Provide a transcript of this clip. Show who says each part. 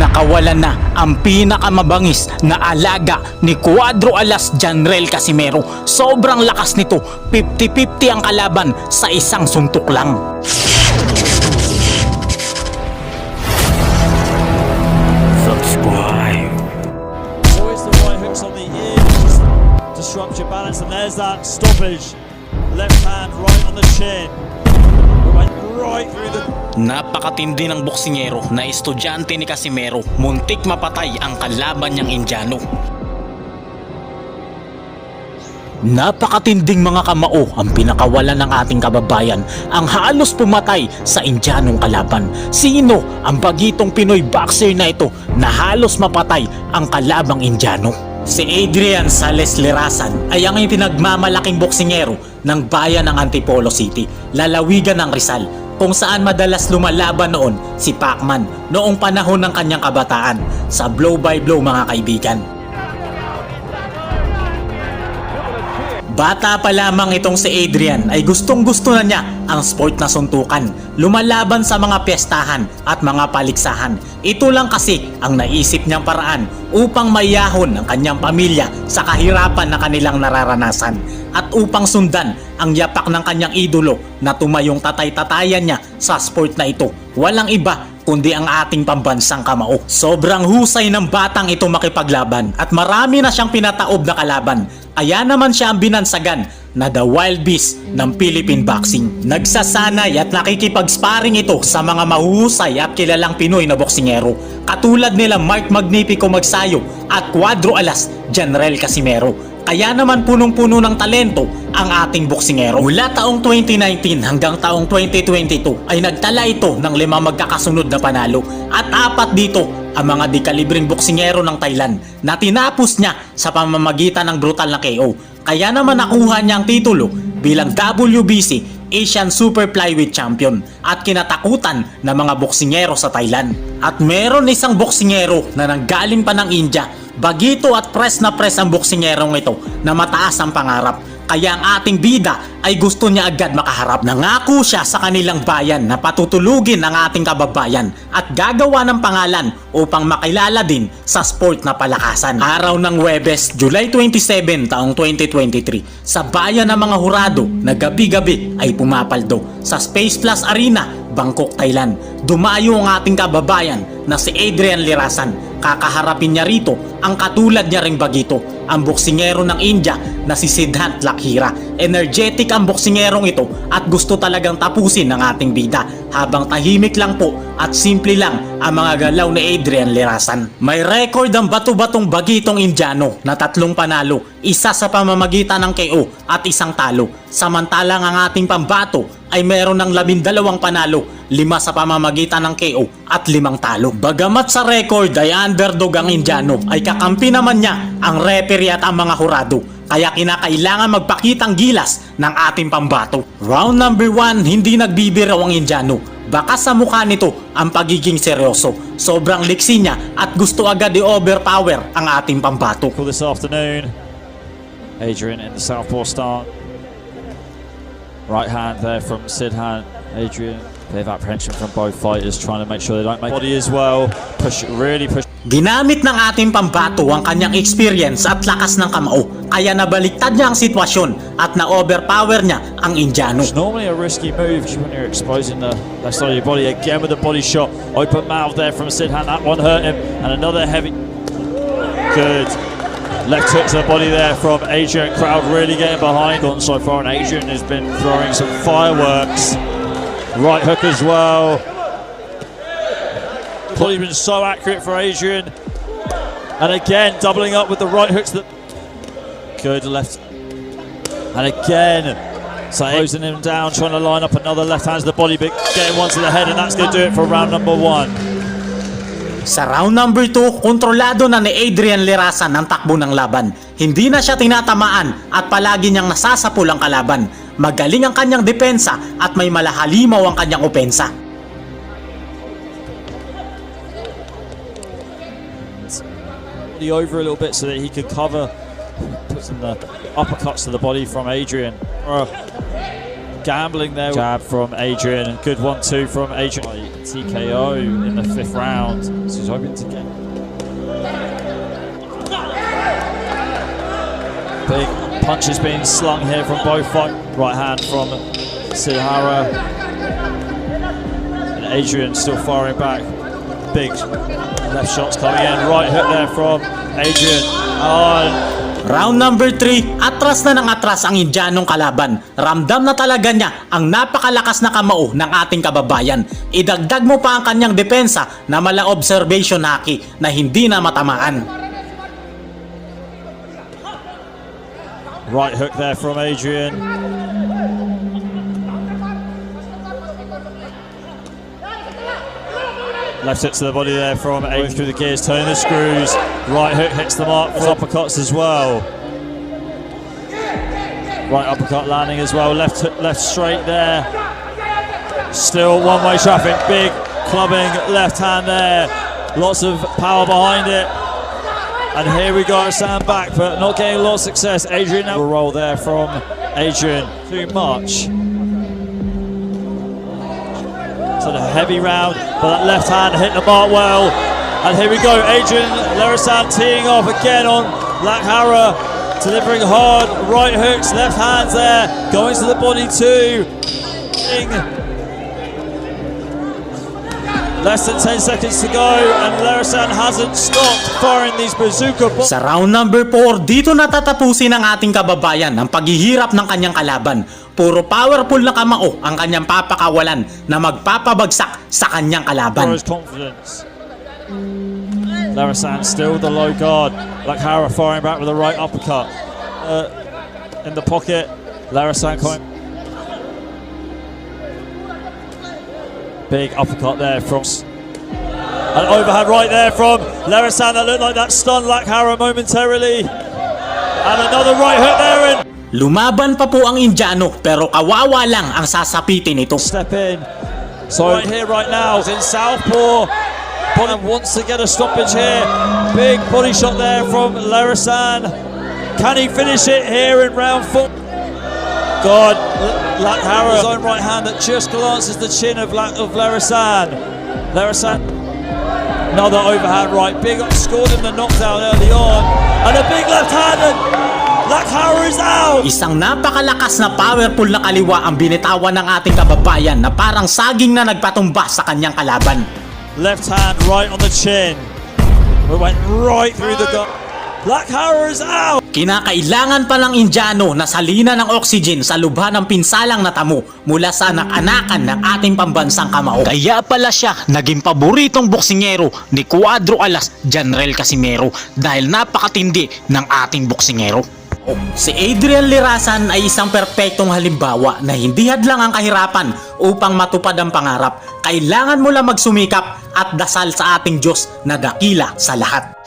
Speaker 1: pinakawalan na ang pinakamabangis na alaga ni Cuadro Alas Janrel Casimero. Sobrang lakas nito, 50-50 ang kalaban sa isang suntok lang. Subscribe.
Speaker 2: Always the right hooks on the ears. Disrupt your balance, and there's that stoppage. Left hand right on the chin.
Speaker 1: Napakatindi ng boksingero na estudyante ni Casimero. Muntik mapatay ang kalaban niyang Indiano. Napakatinding mga kamao ang pinakawalan ng ating kababayan ang halos pumatay sa Indianong kalaban. Sino ang bagitong Pinoy boxer na ito na halos mapatay ang kalabang Indiano? Si Adrian Sales Lirasan ay ang pinagmamalaking boksingero ng bayan ng Antipolo City, lalawigan ng Rizal, kung saan madalas lumalaban noon si Pacman noong panahon ng kanyang kabataan sa blow by blow mga kaibigan. Bata pa lamang itong si Adrian ay gustong gusto na niya ang sport na suntukan, lumalaban sa mga piyestahan at mga paligsahan. Ito lang kasi ang naisip niyang paraan upang mayahon ang kanyang pamilya sa kahirapan na kanilang nararanasan at upang sundan ang yapak ng kanyang idolo na tumayong tatay-tatayan niya sa sport na ito. Walang iba kundi ang ating pambansang kamao. Sobrang husay ng batang ito makipaglaban at marami na siyang pinataob na kalaban. Kaya naman siya ang binansagan na the wild beast ng Philippine boxing. Nagsasanay at nakikipag-sparring ito sa mga mahuhusay at kilalang Pinoy na boksingero katulad nila Mark Magnifico Magsayo at Cuadro Alas General Casimero. Kaya naman punong-puno ng talento ang ating boksingero. Mula taong 2019 hanggang taong 2022 ay nagtala ito ng lima magkakasunod na panalo at apat dito ang mga dekalibring boksingero ng Thailand na tinapos niya sa pamamagitan ng brutal na KO. Kaya naman nakuha niya ang titulo bilang WBC Asian Super Flyweight Champion at kinatakutan ng mga boksingero sa Thailand. At meron isang boksingero na nanggaling pa ng India Bagito at press na press ang boksingerong ito na mataas ang pangarap. Kaya ang ating bida ay gusto niya agad makaharap. Nangako siya sa kanilang bayan na patutulugin ang ating kababayan at gagawa ng pangalan upang makilala din sa sport na palakasan. Araw ng Webes, July 27 taong 2023, sa bayan ng mga hurado na gabi-gabi ay pumapaldo sa Space Plus Arena, Bangkok, Thailand. Dumayo ang ating kababayan na si Adrian Lirasan kakaharapin niya rito ang katulad niya ring bagito, ang boksingero ng India na si Siddhant Lakhira. Energetic ang boksingerong ito at gusto talagang tapusin ng ating bida habang tahimik lang po at simple lang ang mga galaw ni Adrian Lirasan. May record ang bato-batong bagitong Indiano na tatlong panalo, isa sa pamamagitan ng KO at isang talo. Samantalang ang ating pambato ay meron ng labindalawang panalo, lima sa pamamagitan ng KO at limang talo. Bagamat sa record ay underdog ang Indiano, ay kakampi naman niya ang referee at ang mga hurado. Kaya kinakailangan magpakitang gilas ng ating pambato. Round number 1, hindi nagbibiraw ang Indiano. Baka sa mukha nito ang pagiging seryoso. Sobrang liksi niya at gusto agad i-overpower ang ating pambato.
Speaker 2: Cool this afternoon. Adrian in the southpaw start. Right hand there from Sidhan. Adrian, bit of apprehension from both fighters, trying to make sure they don't make body as well. Push, really push.
Speaker 1: Ginamit ng ating pambato ang kanyang experience at lakas ng kamao kaya nabaliktad niya ang sitwasyon at na-overpower niya ang Indiano.
Speaker 2: It's normally a risky move when you're exposing the left side of your body again with a body shot. Open mouth there from Sidhan. That one hurt him, and another heavy. Good. Left hook to the body there from Adrian. Crowd really getting behind on so far, and Adrian has been throwing some fireworks. Right hook as well. Been so accurate for Adrian. And again, doubling up with the right hooks that good left. And again, so closing him down, trying to line up another left hand to the body, but getting one to the head, and that's going to do it for round number one.
Speaker 1: Sa round number 2, kontrolado na ni Adrian Lirasan ang takbo ng laban. Hindi na siya tinatamaan at palagi niyang nasasapul ang kalaban. Magaling ang kanyang depensa at may malahalimaw ang kanyang opensa.
Speaker 2: The over a little bit so that he could cover, put some the uppercuts to the body from Adrian. Gambling there. Jab from Adrian. Good one too from Adrian. TKO in the fifth round. So he's hoping to get. Big punches being slung here from both fight. Right hand from Sidhara. And Adrian still firing back. Big left shots coming in. Right hook there from Adrian. Oh,
Speaker 1: Round number 3, atras na ng atras ang Indianong kalaban. Ramdam na talaga niya ang napakalakas na kamao ng ating kababayan. Idagdag mo pa ang kanyang depensa na mala observation haki na hindi na matamaan.
Speaker 2: Right hook there from Adrian. Left hit to the body there from Adrian through the gears, turning the screws. Right hook hits the mark for uppercuts as well. Right uppercut landing as well. Left left straight there. Still one way traffic. Big clubbing left hand there. Lots of power behind it. And here we go, Sam back, but not getting a lot of success. Adrian now roll there from Adrian. Too much. Heavy round, but that left hand hit the mark well. And here we go, Adrian Larisan teeing off again on Lakhara, delivering hard right hooks, left hands there, going to the body too. Less than 10 seconds to go, and Larisan hasn't stopped firing these bazooka bombs.
Speaker 1: Sa round number 4, dito natatapusin ng ating kababayan ang paghihirap ng kanyang kalaban. Puro powerful na kamao ang kanyang papakawalan na magpapabagsak sa kanyang kalaban.
Speaker 2: Confidence. Larasan still the low guard. Lakhara firing back with a right uppercut. Uh, in the pocket. Larasan coming. Big uppercut there from. An overhand right there from Larasan that looked like that stunned Lakhara momentarily. And another right hook there and
Speaker 1: Lumaban pa po ang Indiano pero kawawa lang ang sasapitin nito.
Speaker 2: step in. So right here, right now, in Southpaw. Bonham wants to get a stoppage here. Big body shot there from Larasan. Can he finish it here in round four? God, Lakhara, his own right hand that just glances the chin of, La- of Larasan. Larasan, another overhand right. Big scored him the knockdown early on. And a big left hand, and Lakhara is out.
Speaker 1: Isang napakalakas na powerful na kaliwa ang binitawan ng ating kababayan na parang saging na nagpatumba sa kanyang kalaban.
Speaker 2: Left hand right on the chin. We went right through the gut. Lakhara is out.
Speaker 1: Kinakailangan pa ng Indiano na salina ng oxygen sa lubha ng pinsalang natamo mula sa anak-anakan ng ating pambansang kamao. Kaya pala siya naging paboritong boksingero ni Cuadro Alas Janrel Casimero dahil napakatindi ng ating boksingero. Si Adrian Lirasan ay isang perpektong halimbawa na hindi hadlang ang kahirapan upang matupad ang pangarap. Kailangan mo lang magsumikap at dasal sa ating Diyos na dakila sa lahat.